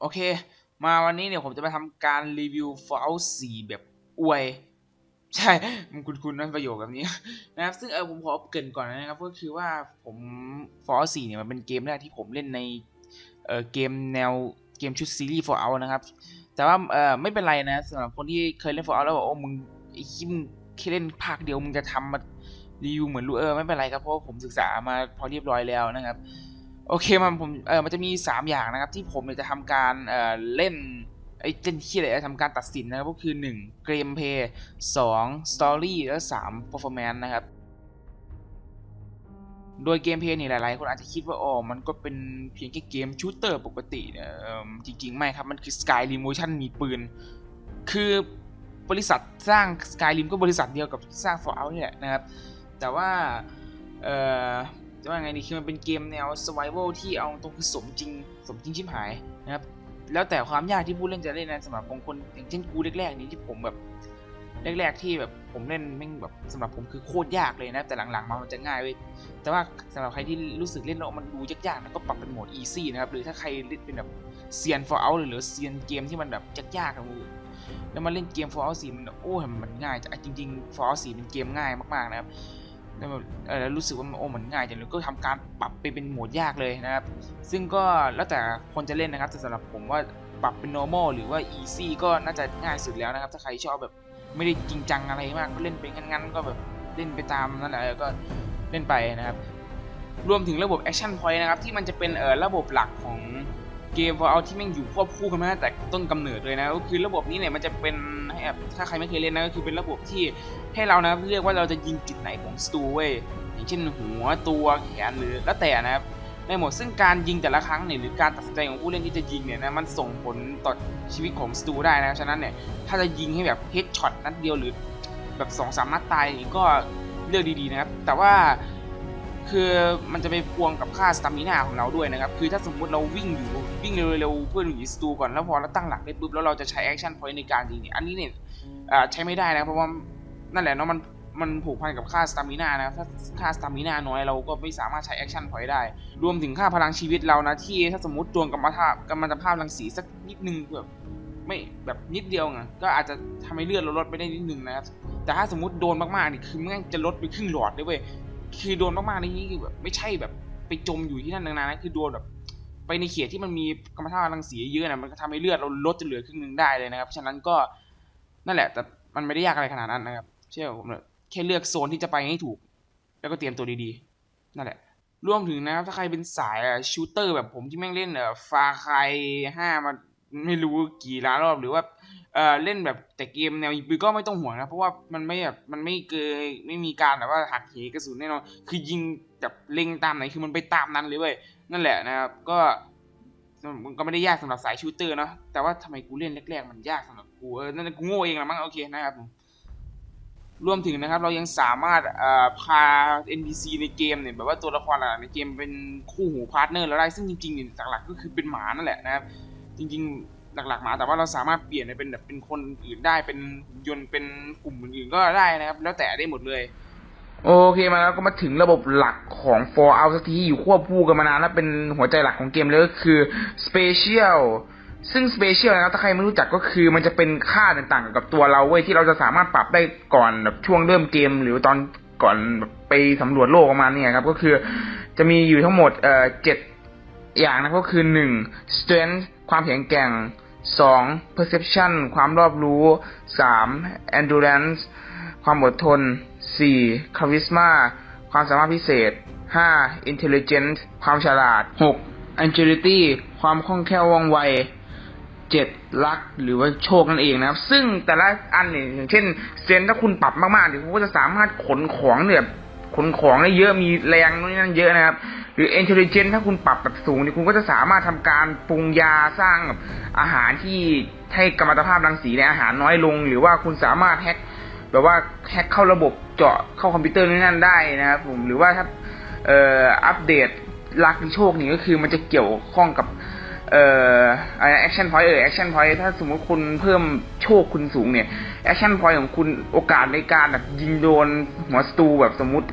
โอเค มาวันนี้เนี่ยผมจะมาทำการรีวิว Fallout 4 แบบอวย ใช่ มันคุณคุณนั่นประโยคแบบนี้ นะครับ ซึ่งเออผมขอเกรินก่อนนะครับ ก็คือว่าผม Fallout 4 เนี่ยมันเป็นเกมแรกที่ผมเล่นในเออเกมแนวเกมชุดซีรีส์ Fallout นะครับ แต่ว่าเออไม่เป็นไรนะสำหรับคนที่เคยเล่น Fallout แล้วบอกโอ้มึงไอ้คิมแค่เล่นภาคเดียวมึงจะทำมารีวิวเหมือนรู้เออไม่เป็นไรครับเพราะว่าผมศึกษามาพอเรียบร้อยแล้วนะครับ โอเคมันผมเออมันจะมี 3 อย่างนะครับ ที่ผมจะทำการเอ่อเล่นไอ้เล่นที่อะไรทำการตัดสินนะครับก็คือ 1 เกมเพย์2 Story และ3 Performance นะครับโดยเกมเพย์นี่หลายๆ คนอาจจะคิดว่าอ๋อมันก็เป็นเพียงแค่เกมชูตเตอร์ปกติเนี่ยเอิ่มจริง ๆ ไม่ครับ มันคือ Skyrim Motion มีปืน คือบริษัทสร้าง Skyrim ก็บริษัทเดียวกับสร้าง Fallout นี่แหละนะครับ แต่ว่าเอ่อ จะว่าไงดีคือมันเป็นเกมแนว survival ที่เอาตรงคือสมจริง สมจริงชิบหายนะครับแล้วแต่ความยากที่ผู้เล่นจะเล่นนะสำหรับบางคนอย่างเช่นกูแรกๆนี้ที่ผมแบบแรกๆที่แบบผมเล่นแม่งแบบสำหรับผมคือโคตรยากเลยนะ แต่หลังๆมามันจะง่ายเว้ยแต่ว่าสำหรับใครที่รู้สึกเล่นแล้วมันดูยากๆนะก็ปรับเป็นโหมด easy นะครับหรือถ้าใครเล่นเป็นแบบเซียน Fallout หรือเซียนเกมที่มันแบบยากๆอะมึงแล้วมาเล่นเกม Fallout 4มันโอ้มันง่ายจังจริงๆ Fallout 4เป็นเกมง่ายมากๆนะครับ แล้วแบบรู้สึกว่ามันโอ้มันง่ายจังเลยก็ทำการปรับไปเป็นโหมดยากเลยนะครับ ซึ่งก็แล้วแต่คนจะเล่นนะครับแต่สำหรับผมว่าปรับเป็น normal หรือว่า easy ก็น่าจะง่ายสุดแล้วนะครับ ถ้าใครชอบแบบไม่ได้จริงจังอะไรมากก็เล่นไปงั้นๆ ก็แบบเล่นไปตามนั่นแหละก็เล่นไปนะครับ รวมถึงระบบ action point นะครับ ที่มันจะเป็นเออระบบหลักของ เกม Fallout ที่แม่งอยู่ควบคู่กันมาตั้งแต่ต้นกำเนิดเลยนะก็คือระบบนี้เนี่ยมันจะเป็นให้แบบถ้าใครไม่เคยเล่นนะก็คือเป็นระบบที่ให้เรานะครับเลือกว่าเราจะยิงจุดไหนของสตูเว้ยอย่างเช่นหัวตัวแขนหรือแล้วแต่นะครับในหมดซึ่งการยิงแต่ละครั้งเนี่ยหรือการตัดสินใจของผู้เล่นที่จะยิงเนี่ยนะมันส่งผลต่อชีวิตของสตูได้นะฉะนั้นเนี่ยถ้าจะยิงให้แบบเฮดช็อตนัดเดียวหรือแบบสองสามนัดตายอย่างนี้ก็เลือกดีๆนะครับแต่ว่า คือมันจะไปพวงกับค่าสตามินาของเราด้วยนะครับ คือถ้าสมมุติเราวิ่งอยู่วิ่งเร็วๆเพื่อหนีสตูก่อนแล้วพอเราตั้งหลักได้ปุ๊บแล้วเราจะใช้แอคชั่นพอยต์ในการยิงเนี่ยอันนี้เนี่ยใช้ไม่ได้นะเพราะว่านั่นแหละเนาะมันมันผูกพันกับค่าสตามินานะถ้าค่าสตามินาน้อยเราก็ไม่สามารถใช้แอคชั่นพอยต์ได้ รวมถึงค่าพลังชีวิตเรานะที่ถ้าสมมติดวงกรรมฐานกรรมภาพรังสีสักนิดนึงแบบไม่แบบนิดเดียวไงก็อาจจะทำให้เลือดเราลดไปได้นิดนึงนะครับแต่ถ้าสมมติโดนมากๆนี่คือแม่งจะลดไปครึ่งหลอดเลยเว้ย คือโดนมากๆนนี้คือแบบไม่ใช่แบบไปจมอยู่ที่นั่นนานๆนะคือโดนแบบไปในเขตที่มันมีกรรมฐานรังสีเยอะนะมันก็ทำให้เลือดเราลดจนเหลือครึ่งหนึงได้เลยนะครับฉะนั้นก็นั่นแหละ แต่มันไม่ได้ยากอะไรขนาดนั้นนะครับ เชื่อผมเลยแค่เลือกโซนที่จะไปให้ถูก แล้วก็เตรียมตัวดีๆ นั่นแหละ รวมถึงนะครับถ้าใครเป็นสายชูเตอร์แบบผมที่แม่งเล่นเอ่อฟาคายห้ามา ไม่รู้กี่ล้านรอบหรือว่าเอ่อเล่นแบบแต่เกมแนวยิงปืนก็ไม่ต้องห่วงนะ เพราะว่ามันไม่แบบมันไม่เกยไม่มีการแบบว่าหักเหกระสุนแน่นอนคือยิงแบบเล็งตามไหนคือมันไปตามนั้นเลยเว้ยนั่นแหละนะครับก็มันก็ไม่ได้ยากสำหรับสายชูเตอร์เนาะแต่ว่าทำไมกูเล่นแรกๆมันยากสำหรับกูเออนั่นกูโง่เองละมั้งโอเคนะครับผมรวมถึงนะครับเรายังสามารถเอ่อพา NPC ในเกมเนี่ยแบบว่าตัวละครหลักในเกมเป็นคู่หูพาร์ทเนอร์เราได้ซึ่งจริงๆเนี่ยหลักๆก็คือเป็นหมานั่นแหละนะครับ จริง ๆ หลักๆมา แต่ว่าเราสามารถเปลี่ยนไปเป็นแบบเป็นคนอื่นได้เป็นยนต์เป็นกลุ่มอื่นๆก็ได้นะครับ แล้วแต่ได้หมดเลย โอเคมาแล้วก็มาถึงระบบหลักของ Fallout สักทีอยู่ควบคู่กันมานานแล้วเป็นหัวใจหลักของเกมเลยก็คือ Special ซึ่ง Special นะครับถ้าใครไม่รู้จักก็คือมันจะเป็นค่าต่างๆ กับตัวเราเว้ยที่เราจะสามารถปรับได้ก่อนแบบช่วงเริ่มเกม หรือตอนก่อนแบบไปสำรวจโลกประมาณนี้ครับก็คือจะมีอยู่ทั้งหมดเอ่อเจ็ด อย่างนะก็คือหนึ่ง strength ความแข็งแกร่งสอง perception ความรอบรู้สาม endurance ความอดทนสี่ charisma ความสามารถพิเศษห้า intelligence ความฉลาดหก agility ความคล่องแคล่วว่องไวเจ็ดลักหรือว่าโชคนั่นเองนะครับ ซึ่งแต่ละอันเนี่ยอย่างเช่นเซนถ้าคุณปรับมากๆเนี่ยวคุณก็จะสามารถขนของเนี่ยขนของได้เยอะมีแรงนู่นนั่นเยอะนะครับ หรือ intelligent ถ้าคุณปรับแบบสูงเนี่ยคุณก็จะสามารถทำการปรุงยาสร้างแบบอาหารที่ให้กัมมันตภาพรังสีในอาหารน้อยลง หรือว่าคุณสามารถแฮกแบบว่าแฮกเข้าระบบเจาะเข้าคอมพิวเตอร์นู่นนั่นได้นะครับผมหรือว่าถ้าเอ่ออัปเดตลักโชคนี่ก็คือมันจะเกี่ยวข้องกับเอ่อไรแอคชั่นพอยต์เออแอคชั่นพอยต์ถ้าสมมติคุณเพิ่มโชคคุณสูงเนี่ยแอคชั่นพอยต์ของคุณโอกาสในการแบบยิงโดนหัวสตูแบบสมมติ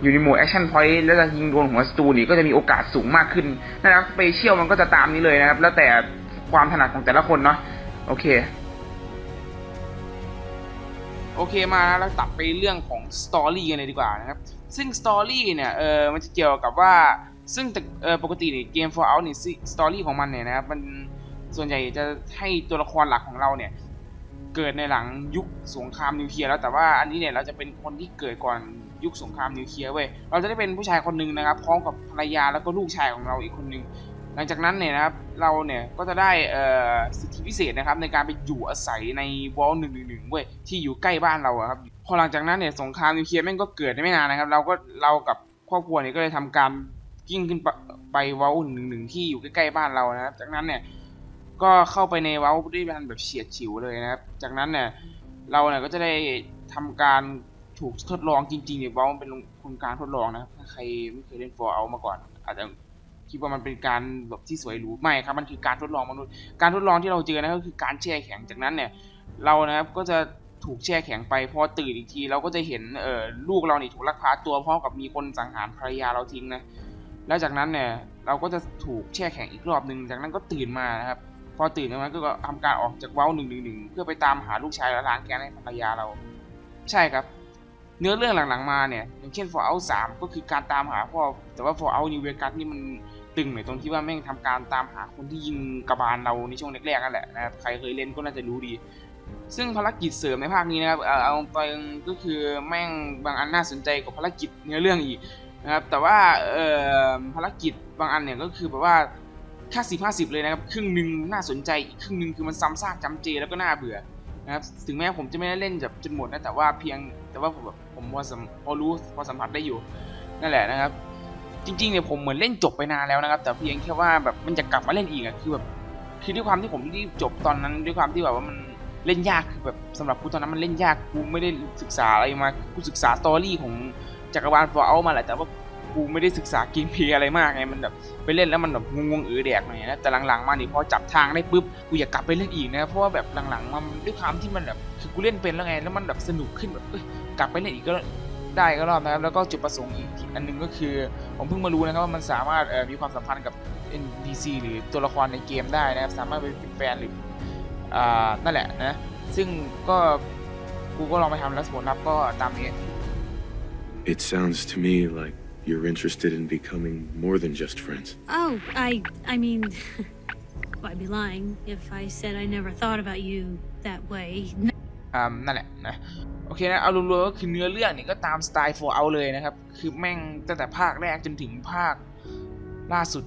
อยู่ในโหมดแอคชั่นพอยต์แล้วจะยิงโดนหัวศัตรูนี่ก็จะมีโอกาสสูงมากขึ้นนะครับสเปเชียลมันก็จะตามนี้เลยนะครับ แล้วแต่ความถนัดของแต่ละคนเนาะโอเค โอเคมาแล้วตัดไปเรื่องของสตอรี่กันเลยดีกว่านะครับ ซึ่งสตอรี่เนี่ยเออมันจะเกี่ยวกับว่าซึ่งแต่เออปกติเนี่ยเกม Fallout นี่สตอรี่ของมันเนี่ยนะครับมันส่วนใหญ่จะให้ตัวละครหลักของเราเนี่ยเกิดในหลังยุคสงครามนิวเคลียร์แล้วแต่ว่าอันนี้เนี่ยเราจะเป็นคนที่เกิดก่อน ยุคสงครามนิวเคลียร์เว้ยเราจะได้เป็นผู้ชายคนหนึ่งนะครับพร้อมกับภรรยาแล้วก็ลูกชายของเราอีกคนหนึ่งหลังจากนั้นเนี่ยนะครับเราเนี่ยก็จะได้สิทธิพิเศษนะครับในการไปอยู่อาศัยในวอลหนึ่งหนึ่งหนึ่งเว้ยที่อยู่ใกล้บ้านเราครับพอหลังจากนั้นเนี่ยสงครามนิวเคลียร์แม่งก็เกิดได้ไม่นานนะครับ เราก็เรากับครอบครัวเนี่ยก็เลยทำการกิ้งขึ้นไปวอลหนึ่งหนึ่งที่อยู่ใกล้ๆบ้านเรานะครับ จากนั้นเนี่ยก็เข้าไปในว้าด้วยกันแบบเฉียดฉิวเลยนะครับ จากนั้นเนี่ยเราเนี่ยก็จะได้ทำการ ถูกทดลองจริงๆเนี่ยว้ามันเป็นโครงการทดลองนะครับถ้าใครไม่เคยเล่น For Out มาก่อน อาจจะคิดว่ามันเป็นการแบบที่สวยหรูไม่ครับมันคือการทดลองมนุษย์การทดลองที่เราเจอนะก็คือการแช่แข็งจากนั้นเนี่ย เรานะครับก็จะถูกแช่แข็งไปพอตื่นอีกที เราก็จะเห็นเอ่อลูกเรานี่ถูกลักพาตัวพร้อมกับมีคนสังหารภรรยาเราทิ้งนะแล้วจากนั้นเนี่ยเราก็จะถูกแช่แข็งอีกรอบหนึ่งจากนั้นก็ตื่นมานะครับพอตื่นมาก็ทำการออกจากเว้าหนึ่งหนึ่งหนึ่งเพื่อไปตามหาลูกชายและล้างแค้นให้ภรรยาเรา ใช่ครับ เนื้อเรื่องหลังๆมาเนี่ย อย่างเช่น Fallout 3 ก็คือการตามหาพ่อ แต่ว่า Fallout New Vegas นี่มันตึงหน่อยตรงที่ว่าแม่งทำการตามหาคนที่ยิงกระบาลเราในช่วงแรกๆนั่นแหละนะครับ ใครเคยเล่นก็น่าจะรู้ดี ซึ่งภารกิจเสริมในภาคนี้นะครับ เออเอาตรงก็คือแม่งบางอันน่าสนใจกว่าภารกิจเนื้อเรื่องอีกนะครับ แต่ว่าเอ่อภารกิจบางอันเนี่ยก็คือแบบว่าค่าสิบห้าสิบเลยนะครับ ครึ่งหนึ่งน่าสนใจ อีกครึ่งหนึ่งคือมันซ้ำซากจำเจแล้วก็น่าเบื่อนะครับ ถึงแม้ผมจะไม่ได้เล่นแบบจนหมดนะ แต่ว่าเพียง แต่ว่าผมแบบ ผมพอสัมพอรู้พอสัมผัสได้อยู่นั่นแหละนะครับ จริงๆเนี่ยผมเหมือนเล่นจบไปนานแล้วนะครับ แต่เพียงแค่ว่าแบบมันจะกลับมาเล่นอีกอะคือแบบคือด้วยความที่ผมรีบจบตอนนั้นด้วยความที่แบบว่ามันเล่นยากคือแบบสำหรับกูตอนนั้นมันเล่นยากกูไม่ได้ศึกษาอะไรมากูศึกษาสตอรี่ของจักรวาลฟอร์เอามาแหละแต่ว่า กูไม่ได้ศึกษาเกมเพลย์อะไรมากไงมันแบบไปเล่นแล้วมันแบบงงๆเออแดกหน่อยนะแต่หลังๆมานี่พอจับทางได้ปุ๊บกูอยากกลับไปเล่นอีกนะเพราะว่าแบบหลังๆมาด้วยความที่มันแบบคือกูเล่นเป็นแล้วไงแล้วมันแบบสนุกขึ้นแบบกลับไปเล่นอีกก็ได้ก็รอบนะครับแล้วก็จุดประสงค์อีกอันหนึงก็คือผมเพิ่งมารู้นะครับว่ามันสามารถมีความสัมพันธ์กับ NPC หรือตัวละครในเกมได้นะครับสามารถไปเป็นแฟนหรืออ่านั่นแหละนะซึ่งก็กูก็ลองไปทำแล้วผลลัพธ์ก็ตามนี้ It sounds to me like you're interested in becoming more than just friends. Oh, I I mean I'd be lying if I said I never thought about you that way. อ่านั่นแหละนะโอเคนะเอารวมๆก็คือเนื้อเรื่องเนี่ยก็ตามสไตล์ For Out เลยนะครับ คือแม่งตั้งแต่ภาคแรกจนถึงภาคล่าสุด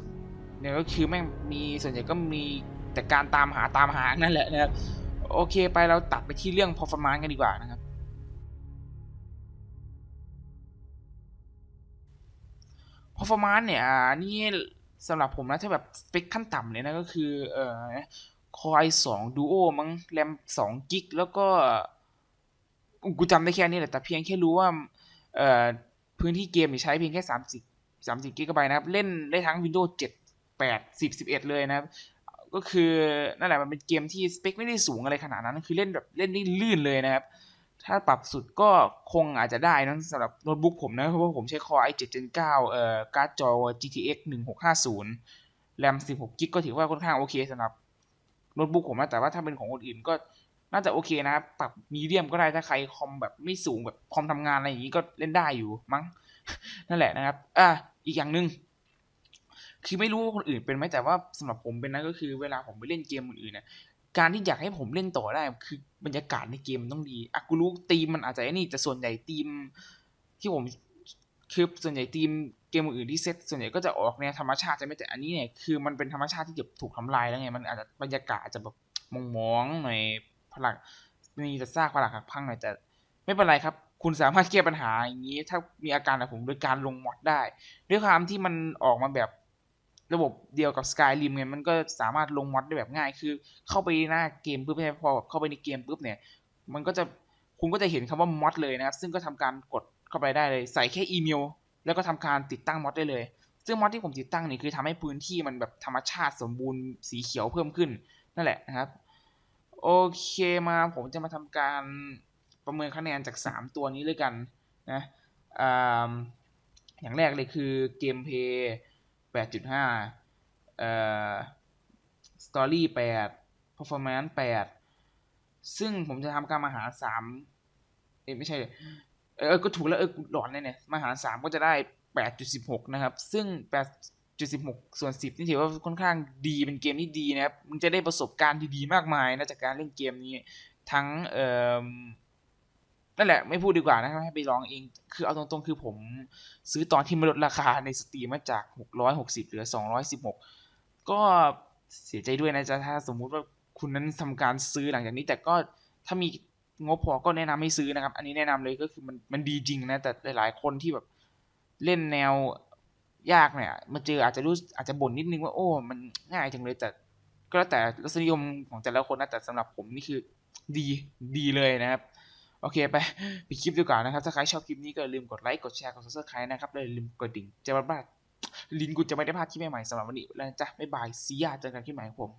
เนี่ยก็คือแม่งมีส่วนใหญ่ก็มีแต่การตามหาตามหานั่นแหละนะครับโอเคไปเราตัดไปที่เรื่อง performance กันดีกว่านะครับ performance เนี่ยอ่านี่สำหรับผมนะถ้าแบบสเปคขั้นต่ำเนี่ยนะก็คือเอ่อคอยสองดูโอมั้งแรมสองกิกแล้วก็กูจำได้แค่นี้แหละ แต่เพียงแค่รู้ว่าเอ่อพื้นที่เกมนี่ใช้เพียงแค่ 30 30กิกะไบต์นะครับ เล่นได้ทั้ง Windows 7 8 10 11 เลยนะครับ ก็คือนั่นแหละมันเป็นเกมที่สเปคไม่ได้สูงอะไรขนาดนั้น คือเล่นแบบเล่นได้ลื่นเลยนะครับ ถ้าปรับสุดก็คงอาจจะได้นะสำหรับโน้ตบุ๊กผมนะเพราะว่าผมใช้ Core i7 Gen 9เอ่อการ์ดจอ GTX 1650 แรม16กิกก็ถือว่าค่อนข้างโอเคสำหรับโน้ตบุ๊กผมนะแต่ว่าถ้าเป็นของคนอื่นก็น่าจะโอเคนะปรับมีเดียมก็ได้ถ้าใครคอมแบบไม่สูงแบบคอมทำงานอะไรอย่างนี้ก็เล่นได้อยู่มั้งนั่นแหละนะครับ อะอีกอย่างหนึ่งคือไม่รู้ว่าคนอื่นเป็นไหมแต่ว่าสำหรับผมเป็นนะก็คือเวลาผมไปเล่นเกมอื่นๆเนี่ย การที่อยากให้ผมเล่นต่อได้ คือบรรยากาศในเกมมันต้องดีอะกูรู้ธีมมันอาจจะนี่แต่ส่วนใหญ่ธีม ที่ผมคือส่วนใหญ่ธีมเกมอื่นที่เซตส่วนใหญ่ก็จะออกแนวธรรมชาติใช่ไหมแต่อันนี้เนี่ยคือมันเป็นธรรมชาติที่จะถูกทำลายแล้วไงมันอาจจะบรรยากาศอาจจะแบบมองๆหน่อยผลักมีแต่ซากผลักหักพังหน่อยแต่ ไม่เป็นไรครับ คุณสามารถแก้ปัญหาอย่างนี้ ถ้ามีอาการแบบผมโดยการลงมอดได้ ด้วยความที่มันออกมาแบบ ระบบเดียวกับ Skyrim ไงมันก็สามารถลงมอดได้แบบง่าย คือ เข้าไปหน้าเกมปุ๊บใช่พอเข้าไปในเกมปุ๊บเนี่ย มันก็จะคุณก็จะเห็นคำว่ามอดเลยนะครับ ซึ่งก็ทำการกดเข้าไปได้เลย ใส่แค่อีเมล แล้วก็ทำการติดตั้งมอดได้เลย ซึ่งมอดที่ผมติดตั้งนี่คือทำให้พื้นที่มันแบบธรรมชาติสมบูรณ์สีเขียวเพิ่มขึ้นนั่นแหละนะครับ โอเคมาผมจะมาทำการประเมินคะแนนจาก 3 ตัวนี้เลยกันนะออย่างแรกเลยคือเกมเพย์ 8.5เอ่อสตอรี่8 performance 8ซึ่งผมจะทำการมาหารสามเอ้ยไม่ใช่เออก็ถูกแล้วเออหลอนเลยเนี่ยมาหารสามก็จะได้8.16นะครับ ซึ่ง8.16ส่วน10นี่ถือว่าค่อนข้างดีเป็นเกมที่ดีนะครับมึงจะได้ประสบการณ์ดีๆมากมายนะจากการเล่นเกมนี้ทั้งเอ่อ นั่นแหละไม่พูดดีกว่านะครับให้ไปลองเอง คือเอาตรงๆคือผมซื้อตอนที่มันลดราคาในสตรีมมาจาก 660 เหลือ 216 ก็เสียใจด้วยนะจ๊ะถ้าสมมุติว่าคุณนั้นทำการซื้อหลังจากนี้ แต่ก็ถ้ามีงบพอก็แนะนำให้ซื้อนะครับ อันนี้แนะนำเลยก็คือมันมันดีจริงนะ แต่หลายๆคนที่แบบเล่นแนวยากเนี่ยมาเจออาจจะรู้อาจจะบ่นนิดนึงว่าโอ้ มันง่ายจังเลยแต่ก็แล้วแต่รสนิยมของแต่ละคนนะแต่สำหรับผมนี่คือดีดีเลยนะครับ โอเคไปไปคลิปดีกว่านะครับ ถ้าใครชอบคลิปนี้ก็ลืมกดไลค์กดแชร์กดซับสไครต์นะครับแล้วอย่าลืมกดดิ่งจะไม่พลาลินกูจะไม่ได้พลาดคลิปใหม่ๆสำหรับวันนี้แล้วจ้ะบ๊ายบายซียาเจอกันคลิปใหม่ของผม